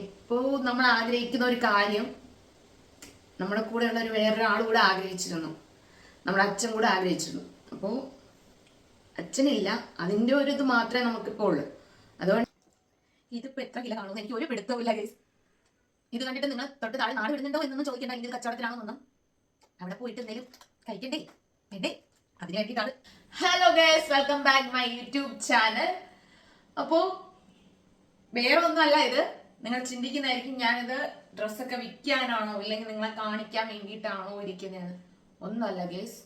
ഇപ്പോൾ നമ്മൾ ആഗ്രഹിക്കുന്ന ഒരു കാര്യം നമ്മുടെ കൂടെയുള്ള ഒരു വേറൊരാൾ കൂടെ ആഗ്രഹിച്ചിരുന്നു. നമ്മുടെ അച്ഛൻ കൂടെ ആഗ്രഹിച്ചിരുന്നു. അപ്പോൾ അച്ഛനില്ല അതിന്റെ ഒരു ഇത് മാത്രമേ നമുക്കിപ്പോൾ ഉള്ളൂ. അതുകൊണ്ട് ഇതിപ്പോ എത്ര കിലോ കാണുന്നു എനിക്ക് ഒരു പിടുത്തവുമില്ല ഗൈസ് ഇത് കണ്ടിട്ട് നിങ്ങൾ തൊട്ട് താഴെ നാട് വിടുന്നുണ്ടോ എന്നൊന്നും ചോദിക്കണ്ട. ഇത് കച്ചവടത്തിലാണെന്നൊന്നും അവിടെ പോയിട്ട് എന്തെങ്കിലും കഴിക്കണ്ടേ? വേണ്ടേ? അതിന് വേണ്ടിയിട്ടാണ്. Hello guys welcome back my YouTube channel അപ്പോ വേറെ ഒന്നുമല്ല ഇത്. നിങ്ങൾ ചിന്തിക്കുന്നതായിരിക്കും ഞാനിത് ഡ്രസ്സൊക്കെ വിൽക്കാനാണോ ഇല്ലെങ്കിൽ നിങ്ങളെ കാണിക്കാൻ വേണ്ടിയിട്ടാണോ ഇരിക്കുന്നത് ഒന്നുമല്ല ഗേസ്.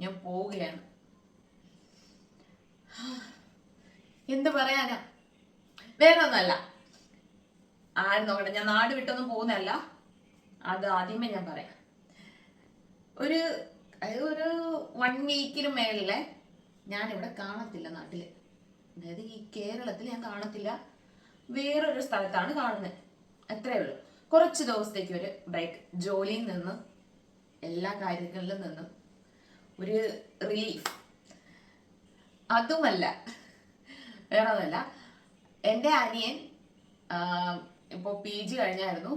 ഞാൻ പോവുകയാണ്. എന്ത് പറയാനാ? വേറെ ഒന്നല്ല ആരും നോക്കട്ടെ ഞാൻ നാട് വിട്ടൊന്നും പോകുന്നതല്ല. അത് ആദ്യമേ ഞാൻ പറയാം. ഒരു ഒരു വൺ വീക്കിന് മേളിലെ ഞാനിവിടെ കാണത്തില്ല നാട്ടിൽ. അതായത് ഈ കേരളത്തിൽ ഞാൻ കാണത്തില്ല. വേറൊരു സ്ഥലത്താണ് കാണുന്നത് അത്രേ ഉള്ളൂ. കുറച്ച് ദിവസത്തേക്ക് ഒരു ബ്രേക്ക് ജോലിയിൽ നിന്ന് എല്ലാ കാര്യങ്ങളിലും നിന്നും ഒരു റിലീഫ് അതുമല്ല വേറെ ഒന്നുമല്ല എന്റെ അനിയൻ ഇപ്പോൾ പി ജി കഴിഞ്ഞായിരുന്നു.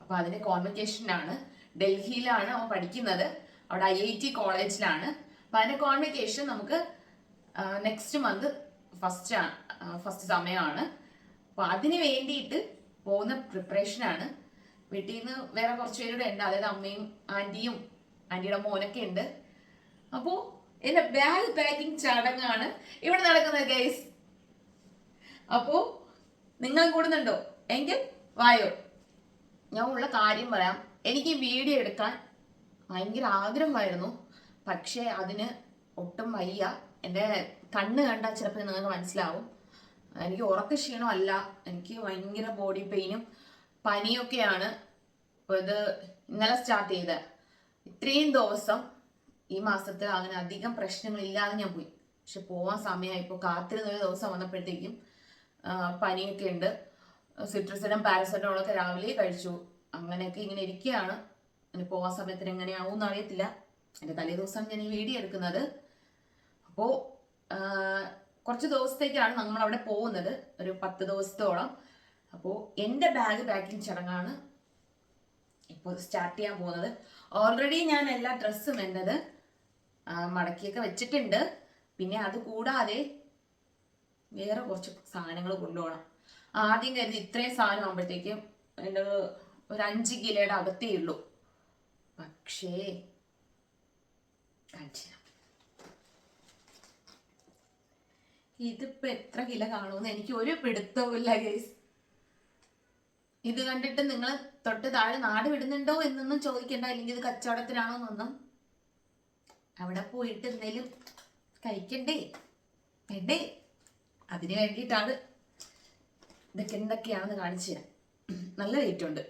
അപ്പോൾ അതിന് കോൺവെക്കേഷനാണ് ഡൽഹിയിലാണ് അവൻ പഠിക്കുന്നത്. അവിടെ ഐ ഐ ടി കോളേജിലാണ് അപ്പം അതിന്റെ കോൺവെക്കേഷൻ നമുക്ക് നെക്സ്റ്റ് മന്ത് ഫസ്റ്റ് ഫസ്റ്റ് സമയമാണ്. അപ്പോൾ അതിന് വേണ്ടിയിട്ട് പോകുന്ന പ്രിപ്പറേഷനാണ് വീട്ടിൽ നിന്ന് വേറെ കുറച്ച് പേരുടെ ഉണ്ട്. അതായത് അമ്മയും ആന്റിയും ആന്റിയുടെ മോനൊക്കെ ഉണ്ട്. അപ്പോൾ എന്റെ ബാഗ് പാക്കിംഗ് ചടങ്ങാണ് ഇവിടെ നടക്കുന്നത് ഗൈസ് അപ്പോ നിങ്ങൾ കൂടുന്നുണ്ടോ? എങ്കിൽ വായോ. ഞാൻ ഉള്ള കാര്യം പറയാം. എനിക്ക് വീഡിയോ എടുക്കാൻ ഭയങ്കര ആഗ്രഹമായിരുന്നു. പക്ഷേ അതിന് ഒട്ടും വയ്യ. എന്റെ കണ്ണ് കണ്ടാൽ ചിലപ്പോൾ നിങ്ങൾക്ക് മനസ്സിലാവും. എനിക്ക് ഉറക്ക ക്ഷീണമല്ല. എനിക്ക് ഭയങ്കര ബോഡി പെയിനും പനിയൊക്കെയാണ് ഇത് ഇന്നലെ സ്റ്റാർട്ട് ചെയ്ത്. ഇത്രയും ദിവസം ഈ മാസത്തിൽ അങ്ങനെ അധികം പ്രശ്നങ്ങളില്ലാതെ ഞാൻ പോയി. പക്ഷെ പോവാൻ സമയമായി ഇപ്പോൾ കാത്തിരുന്ന ഒരു ദിവസം വന്നപ്പോഴത്തേക്കും പനിയൊക്കെ ഉണ്ട്. സിട്രസിനും പാരസെറ്റമോളൊക്കെ രാവിലെ കഴിച്ചു. അങ്ങനെയൊക്കെ ഇങ്ങനെ ഇരിക്കുകയാണ് ഇനി പോവാൻ സമയത്തിന് എങ്ങനെയാവും എന്ന് അറിയത്തില്ല. എന്റെ തലേ ദിവസം ഞാൻ ഈ വീഡിയോ എടുക്കുന്നത്. അപ്പോൾ കുറച്ച് ദിവസത്തേക്കാണ് നമ്മൾ അവിടെ പോകുന്നത്. ഒരു പത്ത് ദിവസത്തോളം. അപ്പോൾ എന്റെ ബാഗ് പാക്കിംഗ് ചടങ്ങാണ് ഇപ്പോൾ സ്റ്റാർട്ട് ചെയ്യാൻ പോകുന്നത്. ഓൾറെഡി ഞാൻ എല്ലാ ഡ്രസ്സും എന്റെത് മടക്കിയൊക്കെ വെച്ചിട്ടുണ്ട്. പിന്നെ അത് കൂടാതെ വേറെ കുറച്ച് സാധനങ്ങൾ കൊണ്ടുപോകണം. ആദ്യം കരുതി ഇത്രയും സാധനം ആകുമ്പോഴത്തേക്കും എന്റെ ഒരു അഞ്ച് കിലോയുടെ അകത്തേ ഉള്ളൂ. പക്ഷേ കാണിച്ചു തരാം. ഇതിപ്പോ എത്ര കിലോ കാണുമെന്ന് എനിക്ക് ഒരു പിടുത്തവുമില്ല ഗൈസ് ഇത് കണ്ടിട്ട് നിങ്ങൾ തൊട്ട് താഴെ നാട് വിടുന്നുണ്ടോ എന്നൊന്നും ചോദിക്കണ്ട. അല്ലെങ്കിൽ ഇത് കച്ചവടത്തിനാണോ എന്നൊന്നും അവിടെ പോയിട്ട് എന്തെങ്കിലും കഴിക്കണ്ടേ? വേണ്ടേ? അതിന് വേണ്ടിയിട്ടാണ് ഇതൊക്കെ എന്തൊക്കെയാണെന്ന് കാണിച്ചു തരാം. നല്ല റേറ്റ് ഉണ്ട്.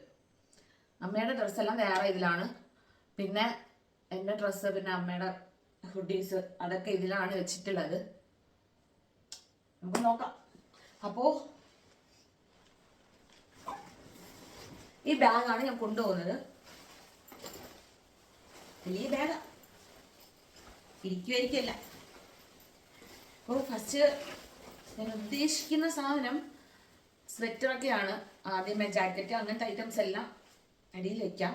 അമ്മയുടെ ഡ്രസ്സെല്ലാം വേറെ ഇതിലാണ്. പിന്നെ എന്റെ ഡ്രസ്സ് പിന്നെ അമ്മയുടെ ഹുഡീസ് അതൊക്കെ ഇതിലാണ് വെച്ചിട്ടുള്ളത്. നമുക്ക് നോക്കാം. ഈ ബാഗാണ് ഞാൻ കൊണ്ടുപോകുന്നത്. വലിയ ബാഗാ ഇരിക്കുമായിരിക്കല്ല അപ്പോൾ ഫസ്റ്റ് ഞാൻ ഉദ്ദേശിക്കുന്ന സാധനം സ്വെറ്ററൊക്കെയാണ് ആദ്യമേ ജാക്കറ്റ് അങ്ങനത്തെ ഐറ്റംസ് എല്ലാം അടിയിൽ വെക്കാം.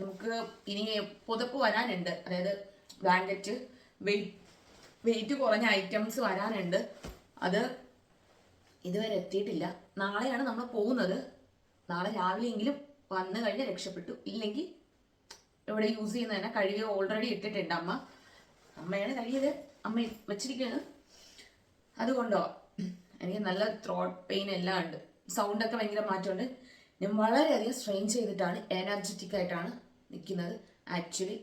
നമുക്ക് ഇനി പുതപ്പ് വരാനുണ്ട്. അതായത് ബ്ലാങ്കറ്റ് വെയിറ്റ് വെയിറ്റ് കുറഞ്ഞ ഐറ്റംസ് വരാനുണ്ട്. അത് ഇതുവരെ എത്തിയിട്ടില്ല. നാളെയാണ് നമ്മൾ പോകുന്നത്. നാളെ രാവിലെയെങ്കിലും വന്നു കഴിഞ്ഞ് രക്ഷപ്പെട്ടു. ഇല്ലെങ്കിൽ ഇവിടെ യൂസ് ചെയ്യുന്ന തന്നെ കഴുകി ഓൾറെഡി ഇട്ടിട്ടുണ്ട് അമ്മ. അമ്മയാണ് കഴുകിയത്. അമ്മ വെച്ചിരിക്കുകയാണ്. അതുകൊണ്ടോ? എനിക്ക് നല്ല ത്രോട്ട് പെയിൻ എല്ലാം ഉണ്ട്. സൗണ്ടൊക്കെ ഭയങ്കര മാറ്റമുണ്ട്. ഞാൻ വളരെയധികം സ്ട്രെയിൻ ചെയ്തിട്ടാണ് എനർജറ്റിക് ആയിട്ടാണ് നിൽക്കുന്നത്. ആക്ച്വലി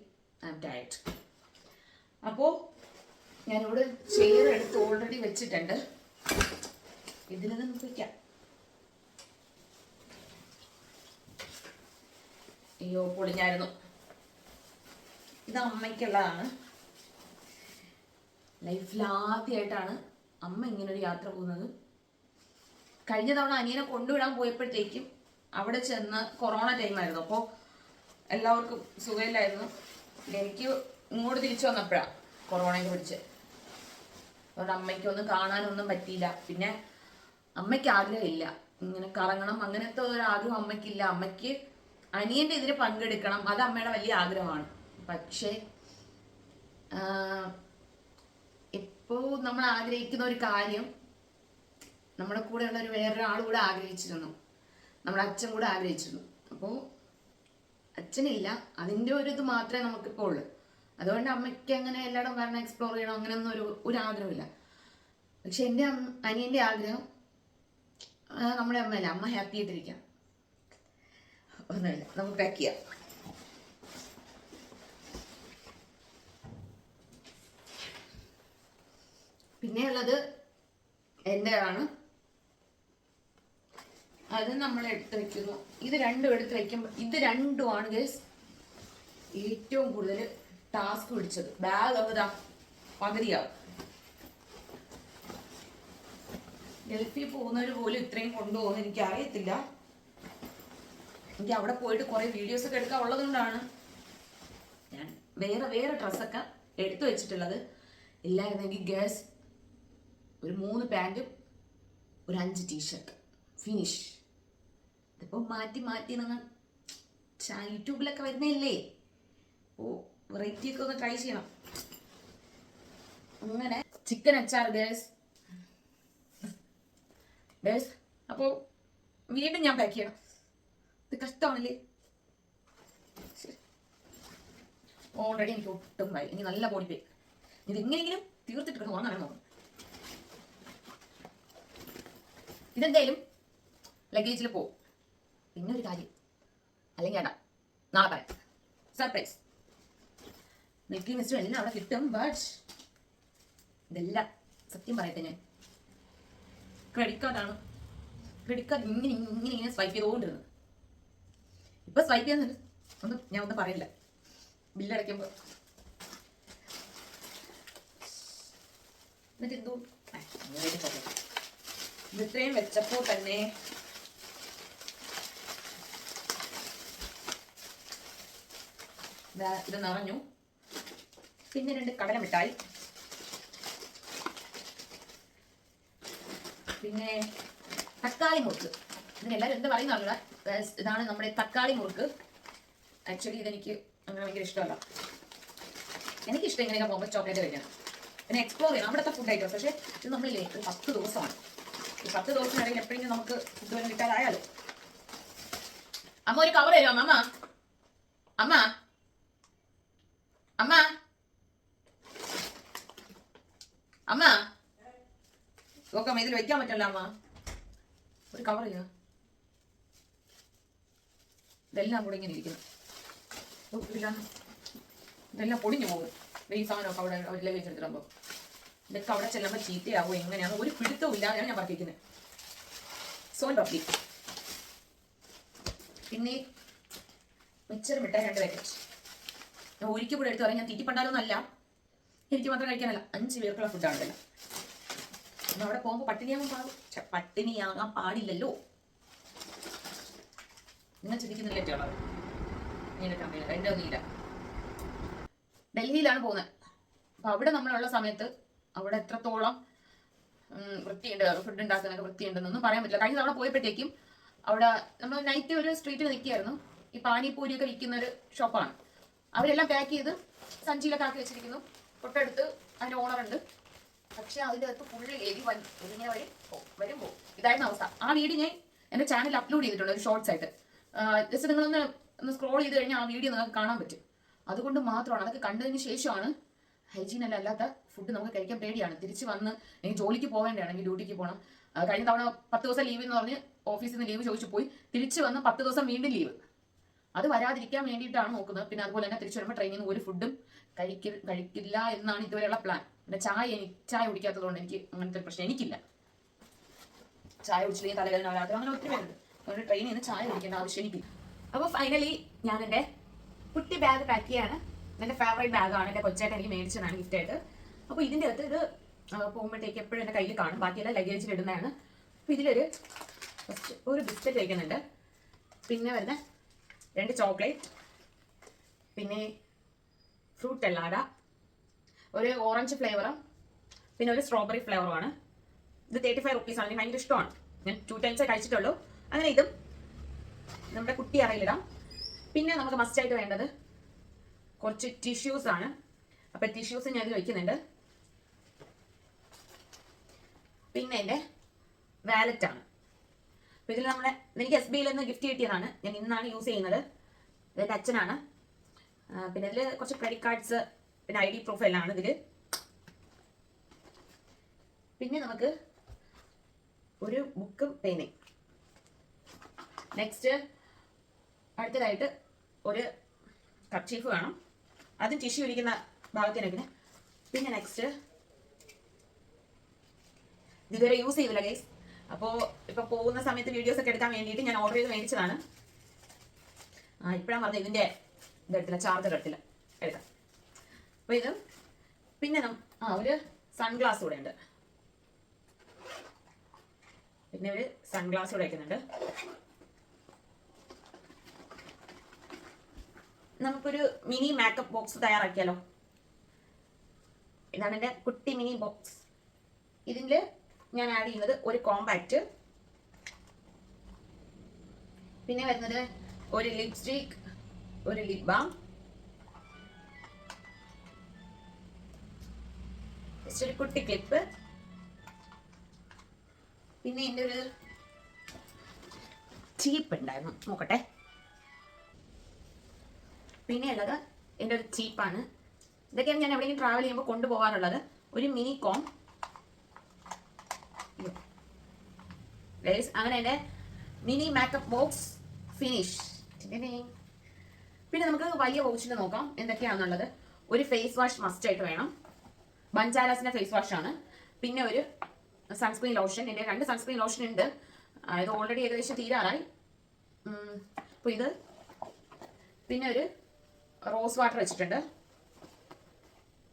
ഐ എം ടയർഡ് അപ്പോൾ ഞാനിവിടെ ചെയർ എടുത്ത് ഓൾറെഡി വെച്ചിട്ടുണ്ട്. ഇതിൽ നമുക്ക് വയ്ക്കാം അയ്യോ പൊളിഞ്ഞായിരുന്നു. ഇത് അമ്മയ്ക്കുള്ളതാണ്. ലൈഫിൽ ആദ്യമായിട്ടാണ് അമ്മ ഇങ്ങനെ ഒരു യാത്ര പോകുന്നത്. കഴിഞ്ഞ തവണ അനിയനെ കൊണ്ടുവിടാൻ പോയപ്പോഴത്തേക്കും അവിടെ ചെന്ന് കൊറോണ ടൈമായിരുന്നു അപ്പോൾ എല്ലാവർക്കും സുഖമില്ലായിരുന്നു. എനിക്ക് ഇങ്ങോട്ട് തിരിച്ചു വന്നപ്പോഴാണ് കൊറോണയെ പിടിച്ച് അതുകൊണ്ട് അമ്മയ്ക്കൊന്നും കാണാനൊന്നും പറ്റിയില്ല. പിന്നെ അമ്മയ്ക്ക് ആഗ്രഹമില്ല ഇങ്ങനെ കറങ്ങണം. അങ്ങനത്തെ ഒരു ആഗ്രഹം അമ്മയ്ക്കില്ല. അമ്മയ്ക്ക് അനിയന്റെ ഇതിന് പങ്കെടുക്കണം. അത് അമ്മയുടെ വലിയ ആഗ്രഹമാണ്. പക്ഷേ ഇപ്പോ നമ്മൾ ആഗ്രഹിക്കുന്ന ഒരു കാര്യം നമ്മുടെ കൂടെ ഉള്ള ഒരു വേറൊരാൾ കൂടെ ആഗ്രഹിച്ചിരുന്നു. നമ്മുടെ അച്ഛൻ കൂടെ ആഗ്രഹിച്ചിരുന്നു. അപ്പോൾ അച്ഛനില്ല. അതിന്റെ ഒരു ഇത് മാത്രമേ നമുക്കിപ്പോൾ ഉള്ളൂ. അതുകൊണ്ട് അമ്മയ്ക്ക് അങ്ങനെ എല്ലായിടം വരണം എക്സ്പ്ലോർ ചെയ്യണം അങ്ങനെയൊന്നും ഒരു ഒരു ആഗ്രഹമില്ല പക്ഷെ എന്റെ അനിയന്റെ ആഗ്രഹം നമ്മുടെ അമ്മയല്ല അമ്മ ഹാപ്പി ആയിട്ടിരിക്കാം. ഒന്നുമില്ല നമുക്ക് പാക്ക് ചെയ്യാം. പിന്നെയുള്ളത് എന്റെതാണ് അത് നമ്മൾ എടുത്ത് വെക്കുന്നു. ഇത് രണ്ടും എടുത്ത് വയ്ക്കുമ്പോൾ ഇത് രണ്ടുമാണ് ഗേസ് ഏറ്റവും കൂടുതൽ ടാസ്ക് പിടിച്ചത്. ബാഗ് അങ്ങ് പകുതിയാവും. ഡൽഹി പോകുന്നവർ പോലും ഇത്രയും കൊണ്ടുപോകുന്ന എനിക്ക് അറിയത്തില്ല എനിക്ക് അവിടെ പോയിട്ട് കുറെ വീഡിയോസ് ഒക്കെ എടുക്കാൻ ഉള്ളത് കൊണ്ടാണ് ഞാൻ വേറെ വേറെ ഡ്രസ്സൊക്കെ എടുത്തു വെച്ചിട്ടുള്ളത്. ഇല്ലായിരുന്നെങ്കിൽ ഗേൾസ് ഒരു മൂന്ന് പാന്റും ഒരു അഞ്ച് ടീഷർട്ട് ഫിനിഷ് ഇതിപ്പോൾ മാറ്റി മാറ്റി നിങ്ങൾ യൂട്യൂബിലൊക്കെ വരുന്നില്ലേ ഓ വെറൈറ്റി ഒക്കെ ഒന്ന് ട്രൈ ചെയ്യണം. അങ്ങനെ ചിക്കൻ അച്ചാർ ഗേസ് ഗ്യാസ് അപ്പോൾ വീണ്ടും ഞാൻ പാക്ക് ചെയ്യണം. ഇത് കഷ്ടമാണല്ലേ? ഓൾറെഡി എനിക്ക് ഒട്ടും വൈ ഇനി നല്ല ബോഡി പേ ഇത് എങ്ങനെയെങ്കിലും തീർത്തിട്ട് ഉറങ്ങാൻ നോക്കും ഇതെന്തായാലും ലഗേജിൽ പോവും പിന്നെ ഒരു കാര്യം. അല്ലെങ്കിൽ വേണ്ട. നാളെ പറയാം. സർപ്രൈസ് മിൽക്കി മിസ്റ്റർ എല്ലാം അവിടെ കിട്ടും. ബട്ട് ഇതെല്ലാം സത്യം പറയട്ടെ ഞാൻ. ക്രെഡിറ്റ് കാർഡാണ് ക്രെഡിറ്റ് കാർഡ് ഇങ്ങനെ ഇങ്ങനെ ഇങ്ങനെ സ്വൈപ്പ് ചെയ്തുകൊണ്ടിരുന്നു. ഇപ്പൊ സ്വൈപ്പ് ചെയ്യുന്നുണ്ട്. ഒന്നും ഞാൻ ഒന്നും പറയില്ല. ബില്ലടയ്ക്കുമ്പോൾ എന്നിട്ട് ഇത്രയും വെച്ചപ്പോ തന്നെ ഇത് നിറഞ്ഞു. പിന്നെ രണ്ട് കടല മിഠായി. പിന്നെ തക്കാളി മുറുക്ക്. ഇതിനെല്ലാവരും എന്ത് പറയുന്ന ഇതാണ് നമ്മുടെ തക്കാളി മുറുക്ക്. ആക്ച്വലി ഇതെനിക്ക് അങ്ങനെ ഭയങ്കര ഇഷ്ടമല്ല. എനിക്കിഷ്ടം ഇങ്ങനെയൊക്കെ പോകുമ്പോൾ ചോക്ലേറ്റ് കഴിക്കണം പിന്നെ എക്സ്പ്ലോർ ചെയ്യണം. അവിടുത്തെ ഫുഡ് ഐറ്റംസ് പക്ഷേ ഇത് നമ്മളില്ലേ ഒരു പത്ത് ദിവസമാണ്. ഈ പത്ത് ദിവസത്തിനിടയിൽ എപ്പോഴെങ്കിലും നമുക്ക് ഫുഡ് വല്ലതും കിട്ടാതായാലോ? അമ്മ ഒരു കവർ തരുമോ? അമ്മ? അമ്മ? അമ്മ? അമ്മ. നോക്കാം ഇതിൽ വെക്കാൻ പറ്റല്ല അമ്മ. ഒരു കവർ ചെയ്യുക ഇതെല്ലാം കൂടെ ഇങ്ങനെ ഇരിക്കുന്നു. ഇതെല്ലാം പൊടിഞ്ഞു പോകും. ഈ സാധനമൊക്കെ അവിടെ അവർ ലഗേജ് എടുത്തിടുമ്പോൾ ഇതൊക്കെ അവിടെ ചെല്ലുമ്പോൾ ചീത്തയാവും എങ്ങനെയാണ് ഒരു പിടുത്തവും ഇല്ലാതെയാണ് ഞാൻ പറഞ്ഞിരിക്കുന്നത്. സോൺ പപ്പി പിന്നെ മിച്ചർ മിഠായി രണ്ട് പാക്കറ്റ് ഒരിക്കൽ കൂടെ എടുത്ത് പറയാം ഞാൻ തീറ്റിപ്പണ്ടാലൊന്നല്ല എനിക്ക് മാത്രം കഴിക്കാനല്ല അഞ്ച് പേർക്കുള്ള ഫുഡാണ് ഇതെല്ലാം പിന്നെ അവിടെ പോകുമ്പോൾ പട്ടിണിയാകാൻ പാടും. പട്ടിണിയാകാൻ പാടില്ലല്ലോ. നിങ്ങൾ ചിന്തിക്കുന്നില്ല ഏറ്റവും ഒന്നുമില്ല ഡൽഹിയിലാണ് പോകുന്നത്. അപ്പൊ അവിടെ നമ്മളുള്ള സമയത്ത് അവിടെ എത്രത്തോളം വൃത്തിയുണ്ട് ഫുഡ് ഉണ്ടാക്കുന്നൊക്കെ വൃത്തിയുണ്ടെന്നൊന്നും പറയാൻ പറ്റില്ല. കഴിഞ്ഞ തവണ പോയപ്പോഴത്തേക്കും അവിടെ നമ്മൾ നൈറ്റ് ഒരു സ്ട്രീറ്റിൽ നിൽക്കുകയായിരുന്നു. ഈ പാനിപൂരിയൊക്കെ വിൽക്കുന്ന ഒരു ഷോപ്പാണ് അവരെല്ലാം പാക്ക് ചെയ്ത് സഞ്ചിയിലൊക്കെ ആക്കി വെച്ചിരിക്കുന്നു. തൊട്ടടുത്ത് അതിന്റെ ഓണർ ഉണ്ട്. പക്ഷെ അതിന്റെ അകത്ത് ഫുള്ള് എലി വരും ഇതിങ്ങനെ വരും. പോവും, വരും പോകും ഇതായിരുന്നു അവസ്ഥ. ആ വീഡിയോ ഞാൻ എന്റെ ചാനലിൽ അപ്ലോഡ് ചെയ്തിട്ടുണ്ട് ഒരു ഷോർട്സ് ആയിട്ട്. ജസ്റ്റ് നിങ്ങളൊന്ന് ഒന്ന് സ്ക്രോൾ ചെയ്ത് കഴിഞ്ഞാൽ ആ വീഡിയോ നിങ്ങൾക്ക് കാണാൻ പറ്റും. അതുകൊണ്ട് മാത്രമാണ് അതൊക്കെ കണ്ടതിന് ശേഷമാണ് ഹൈജീൻ അല്ല അല്ലാത്ത ഫുഡ് നമുക്ക് കഴിക്കാൻ പേടിയാണ്. തിരിച്ച് വന്ന് എനിക്ക് ജോലിക്ക് പോകേണ്ടതാണ് എനിക്ക് ഡ്യൂട്ടിക്ക് പോകണം കഴിഞ്ഞ തവണ പത്ത് ദിവസം ലീവ് എന്ന് പറഞ്ഞ് ഓഫീസിൽ നിന്ന് ലീവ് ചോദിച്ചു പോയി. തിരിച്ച് വന്ന് പത്ത് ദിവസം വീണ്ടും ലീവ് അത് വരാതിരിക്കാൻ വേണ്ടിയിട്ടാണ് നോക്കുന്നത്. പിന്നെ അതുപോലെ തന്നെ തിരിച്ചു വരുമ്പോൾ ട്രെയിനിൽ നിന്ന് ഒരു ഫുഡും കഴിക്ക കഴിക്കില്ല എന്നാണ് ഇതുവരെയുള്ള പ്ലാൻ പിന്നെ ചായ എനിക്ക് ചായ കുടിക്കാത്തതുകൊണ്ട് എനിക്ക് അങ്ങനത്തെ ഒരു പ്രശ്നം എനിക്കില്ല. ചായ കുടിച്ചില്ലെങ്കിൽ തലവേദന വരാത്ത അങ്ങനെ ഒത്തിരി പേരുണ്ട്. അതുകൊണ്ട് ട്രെയിനിൽ നിന്ന് ചായ കുടിക്കേണ്ട ആവശ്യം എനിക്കില്ല. അപ്പോൾ ഫൈനലി ഞാൻ എന്റെ കുട്ടി ബാഗ് പാക്ക് ചെയ്യാണ്. എന്റെ ഫേവറേറ്റ് ബാഗാണ് എന്റെ കൊച്ചായിട്ട് എനിക്ക് മേടിച്ചതാണ് ഗിഫ്റ്റ് ആയിട്ട്. അപ്പോൾ ഇതിന്റെ അകത്ത് ഇത് പോകുമ്പോഴത്തേക്ക് എപ്പോഴും എന്റെ കയ്യിൽ കാണും. ബാക്കിയെല്ലാം ലഗേജിൽ ഇടുന്നതാണ്. അപ്പോൾ ഇതിലൊരു ഒരു ബിസ്ക്കറ്റ് വയ്ക്കുന്നുണ്ട് പിന്നെ വരുന്ന രണ്ട് ചോക്ലേറ്റ് പിന്നെ ഫ്രൂട്ട് അല്ലാട ഒരു ഓറഞ്ച് ഫ്ലേവറും പിന്നെ ഒരു സ്ട്രോബെറി ഫ്ലേവറുമാണ്. ഇത് തേർട്ടി ഫൈവ് റുപ്പീസ് ആണ്. ഭയങ്കര ഇഷ്ടമാണ്. ഞാൻ ടു ടൈംസേ കഴിച്ചിട്ടുള്ളൂ. അങ്ങനെ ഇതും നമ്മുടെ കുട്ടി അറയിലിടാം. പിന്നെ നമുക്ക് മസ്റ്റ് ആയിട്ട് വേണ്ടത് കുറച്ച് ടിഷ്യൂസ് ആണ്. അപ്പൊ ടിഷ്യൂസ് ഞാൻ വയ്ക്കുന്നുണ്ട് പിന്നെ വാലറ്റ് ആണ് അപ്പൊ ഇതിൽ നമ്മളെ എനിക്ക് എസ് ബിയിൽ നിന്ന് ഗിഫ്റ്റ് കിട്ടിയതാണ്. ഞാൻ ഇന്നാണ് യൂസ് ചെയ്യുന്നത്. ഇതെന്റെ അച്ഛനാണ്. പിന്നെ ഇതിൽ കുറച്ച് ക്രെഡിറ്റ് കാർഡ്സ് പിന്നെ ഐ ഡി പ്രൂഫ് എല്ലാം ആണ് ഇതിൽ പിന്നെ നമുക്ക് ഒരു ബുക്കും പേനയും നെക്സ്റ്റ് അടുത്തതായിട്ട് ഒരു കർച്ചീഫ് വേണം. അതും ടിഷ്യൂ ഇരിക്കുന്ന ഭാഗത്തിനൊക്കെ പിന്നെ. നെക്സ്റ്റ് ഇതുവരെ യൂസ് ചെയ്തില്ല ഗൈസ് അപ്പോൾ ഇപ്പോൾ പോകുന്ന സമയത്ത് വീഡിയോസ് ഒക്കെ എടുക്കാൻ വേണ്ടിയിട്ട് ഞാൻ ഓർഡർ ചെയ്ത് മേടിച്ചതാണ്. ആ ഇപ്പോഴാണ് പറഞ്ഞത് ഇതിന്റെ ഇതെടുത്തില്ല ചാർജർ എടുത്തില്ല. എടുക്കാം. അപ്പോൾ ഇത് പിന്നെ ആ ഒരു സൺഗ്ലാസ് കൂടെ ഉണ്ട്. പിന്നെ ഒരു സൺഗ്ലാസ് കൂടെ വയ്ക്കുന്നുണ്ട് നമുക്കൊരു മിനി മേക്കപ്പ് ബോക്സ് തയ്യാറാക്കിയാലോ? ഇതാണ് എന്റെ കുട്ടി മിനി ബോക്സ് ഇതിൽ ഞാൻ ആഡ് ചെയ്യുന്നത് ഒരു കോമ്പാക്റ്റ് പിന്നെ വരുന്നത് ഒരു ലിപ്സ്റ്റിക് ഒരു ലിപ് ബാം ജസ്റ്റ് ഒരു കുട്ടി ക്ലിപ്പ് പിന്നെ എന്റെ ഒരു ചീപ്പ് ഉണ്ടായിരുന്നു. നോക്കട്ടെ. പിന്നെ ഉള്ളത് എന്റെ ഒരു ചീപ്പാണ് ഇതൊക്കെയാണ് ഞാൻ എവിടെയെങ്കിലും ട്രാവൽ ചെയ്യുമ്പോൾ കൊണ്ടുപോകാറുള്ളത്. ഒരു മിനി കോം ഗൈസ് അങ്ങനെ എന്റെ മിനി മേക്കപ്പ് ബോക്സ് ഫിനിഷ് പിന്നെ നമുക്ക് വലിയ ബോക്സിൽ നോക്കാം എന്തൊക്കെയാണെന്നുള്ളത് ഒരു ഫേസ് വാഷ് മസ്റ്റ് ആയിട്ട് വേണം. ബഞ്ചാരാസിന്റെ ഫേസ് വാഷ് ആണ്. പിന്നെ ഒരു സൺസ്ക്രീൻ ലോഷൻ എന്റെ രണ്ട് സൺസ്ക്രീൻ ലോഷൻ ഉണ്ട്. അതായത് ഓൾറെഡി ഏകദേശം തീരാറായി. അപ്പോൾ ഇത്. പിന്നെ ഒരു റോസ് വാട്ടർ വെച്ചിട്ടുണ്ട്.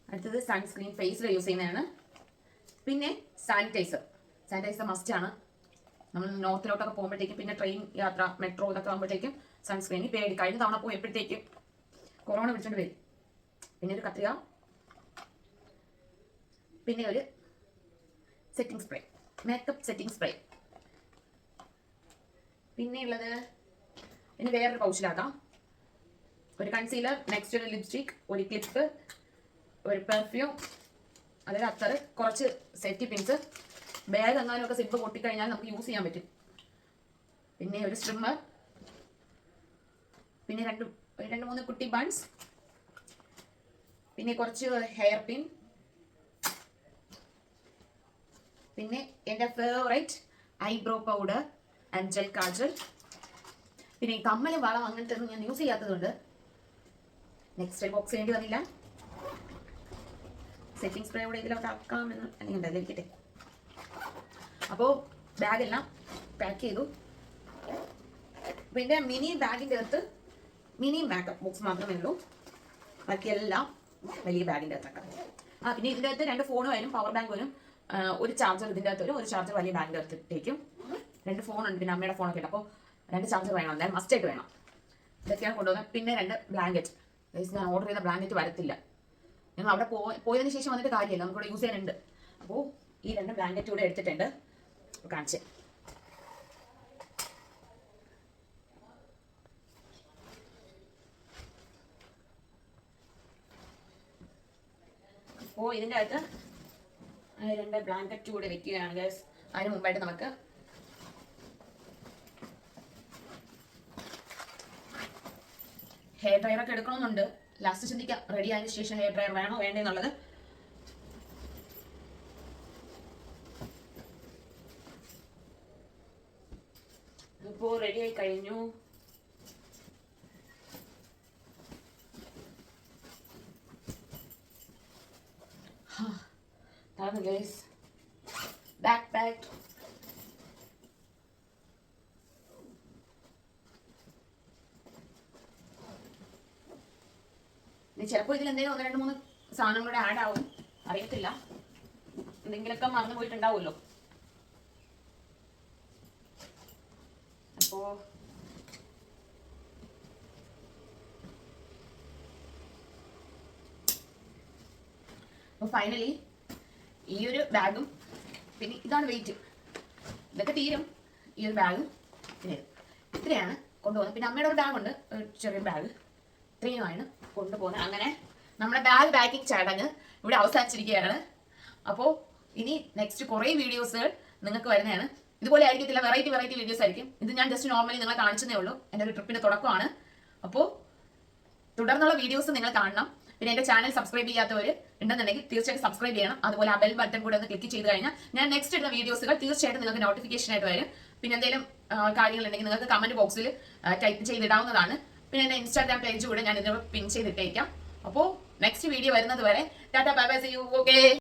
അടുത്തത് സൺസ്ക്രീൻ ഫേസിൽ യൂസ് ചെയ്യുന്നതാണ്. പിന്നെ സാനിറ്റൈസർ സാനിറ്റൈസർ മസ്റ്റ് ആണ്. നമ്മൾ നോർത്തിലോട്ടൊക്കെ പോകുമ്പോഴത്തേക്കും പിന്നെ ട്രെയിൻ യാത്ര മെട്രോ ഇതൊക്കെ ആകുമ്പോഴത്തേക്കും സൺസ്ക്രീൻ പേടി. കഴിഞ്ഞ തവണ പോയപ്പോഴത്തേക്കും കൊറോണ പിടിച്ചോണ്ട് വരും. പിന്നെ ഒരു കത്രിക പിന്നെ ഒരു setting spray makeup setting spray പിന്നെ വേറൊരു പൗച്ചിലാക്കാം ഒരു കൺസീലർ നെക്സ്റ്റ് ഒരു ലിപ്സ്റ്റിക് ഒരു ക്ലിപ്പ് ഒരു പെർഫ്യൂം അതായത് അത്തറ് കുറച്ച് സെറ്റി പിൻസ് ബാഗ് എങ്ങാനും ഒക്കെ സിബ് പൊട്ടിക്കഴിഞ്ഞാൽ നമുക്ക് യൂസ് ചെയ്യാൻ പറ്റും. പിന്നെ ഒരു സ്ട്രിമ്മർ പിന്നെ രണ്ട് രണ്ട് മൂന്ന് കുട്ടി ബൺസ് പിന്നെ കുറച്ച് ഹെയർ പിൻ പിന്നെ എന്റെ favourite eyebrow powder and gel kajal പിന്നെ ഈ കമ്മൽ വളം അങ്ങനത്തെ ഒന്നും ഞാൻ യൂസ് ചെയ്യാത്തതുകൊണ്ട് നെക്സ്റ്റ് ബോക്സ് വേണ്ടി വന്നില്ല. സെറ്റിംഗ് സ്പ്രേ കൂടെ ഇതിലോട്ട് ആക്കാമെന്ന് അല്ലെങ്കിൽ ഉണ്ടല്ലോ ഇരിക്കട്ടെ. അപ്പോൾ ബാഗെല്ലാം പാക്ക് ചെയ്തു. പിന്നെ മിനി ബാഗിന്റെ അകത്ത് മിനി മേക്കപ്പ് ബോക്സ് മാത്രമേ ഉള്ളൂ. ബാക്കിയെല്ലാം വലിയ ബാഗിന്റെ അകത്തൊക്കെ. ആ പിന്നെ ഇതിന്റെ അകത്ത് രണ്ട് ഫോൺ വരും പവർ ബാങ്ക് വരും. ഒരു ചാർജർ ഇതിന്റെ അകത്ത് വരും. ഒരു ചാർജർ വലിയ ബാഗിന്റെ അകത്തേക്കും. രണ്ട് ഫോണുണ്ട് പിന്നെ അമ്മയുടെ ഫോണൊക്കെ ഉണ്ട്. അപ്പോൾ രണ്ട് ചാർജർ വേണം. എന്തായാലും മസ്റ്റ് ആയിട്ട് വേണം. ഇതൊക്കെയാണ് കൊണ്ടുപോകുന്നത് പിന്നെ രണ്ട് ബ്ലാങ്കറ്റ് ഞാൻ ഓർഡർ ചെയ്ത ബ്ലാങ്കറ്റ് വരത്തില്ല. ഞങ്ങൾ അവിടെ പോയി പോയതിന് ശേഷം വന്നിട്ട് കാര്യമില്ല. നമുക്കിവിടെ യൂസ് ചെയ്യാനുണ്ട്. അപ്പോൾ ഈ രണ്ട് ബ്ലാങ്കറ്റ് കൂടെ എടുത്തിട്ടുണ്ട്. കാണിച്ച്. ഓ ഇതിന്റെ അകത്ത് രണ്ട് ബ്ലാങ്കറ്റ് കൂടെ വെക്കുകയാണ് ഗൈസ് അതിന് മുമ്പായിട്ട് നമുക്ക് ഹെയർ ഡ്രയർ ഒക്കെ എടുക്കണമെന്നുണ്ട്. ലാസ്റ്റ് ചിന്തിക്കാം. റെഡി ആയതിനു ശേഷം ഹെയർ ഡ്രയർ വേണോ വേണ്ടേ ഇപ്പോ റെഡി ആയി കഴിഞ്ഞു. ചിലപ്പോൾ ഇതിൽ എന്തെങ്കിലും ഒന്ന് രണ്ട് മൂന്ന് സാധനങ്ങളുടെ ആഡ് ആവും. അറിയത്തില്ല. എന്തെങ്കിലുമൊക്കെ മറന്നു പോയിട്ടുണ്ടാവുമല്ലോ അപ്പോ അപ്പോൾ ഫൈനലി ഈ ഒരു ബാഗും പിന്നെ ഇതാണ് വെയിറ്റ് ഇതൊക്കെ തീരും. ഈ ഒരു ബാഗും പിന്നെ ഇത്. ഇത്രയാണ് കൊണ്ടുപോകുന്നത്. പിന്നെ അമ്മയുടെ ഒരു ബാഗുണ്ട് ഒരു ചെറിയ ബാഗ് ഇത്രയുമാണ് കൊണ്ടുപോകുന്നത്. അങ്ങനെ നമ്മുടെ ബാഗ് പാക്കിംഗ് ചടങ്ങ് ഇവിടെ അവസാനിച്ചിരിക്കുകയാണ്. അപ്പോൾ ഇനി നെക്സ്റ്റ് കുറേ വീഡിയോസുകൾ നിങ്ങൾക്ക് വരുന്നതാണ്. ഇതുപോലെ ആയിരിക്കത്തില്ല. വെറൈറ്റി വെറൈറ്റി വീഡിയോസ് ആയിരിക്കും. ഇത് ഞാൻ ജസ്റ്റ് നോർമലി നിങ്ങളെ കാണിച്ചതേ ഉള്ളൂ. എന്റെ ഒരു ട്രിപ്പിന്റെ തുടക്കമാണ്. അപ്പോൾ തുടർന്നുള്ള വീഡിയോസ് നിങ്ങൾ കാണണം. പിന്നെ എന്റെ ചാനൽ സബ്സ്ക്രൈബ് ചെയ്യാത്തവർ ഉണ്ടെന്നുണ്ടെങ്കിൽ തീർച്ചയായിട്ടും സബ്സ്ക്രൈബ് ചെയ്യണം. അതുപോലെ ആ ബെൽ ബട്ടൺ കൂടെ ഒന്ന് ക്ലിക്ക് ചെയ്ത് കഴിഞ്ഞാൽ ഞാൻ നെക്സ്റ്റ് ഇടുന്ന വീഡിയോസുകൾ തീർച്ചയായിട്ടും നിങ്ങൾക്ക് നോട്ടിഫിക്കേഷൻ ആയിട്ട് വരും. പിന്നെ എന്തെങ്കിലും കാര്യങ്ങളുണ്ടെങ്കിൽ നിങ്ങൾക്ക് കമന്റ് ബോക്സിൽ ടൈപ്പ് ചെയ്തിടാവുന്നതാണ്. പിന്നെ എന്റെ ഇൻസ്റ്റാഗ്രാം പേജ് കൂടെ ഞാൻ ഇതിനോട് പിൻ ചെയ്തിട്ടേക്കാം. അപ്പോൾ നെക്സ്റ്റ് വീഡിയോ വരുന്നത് വരെ. Tata bye bye see you okay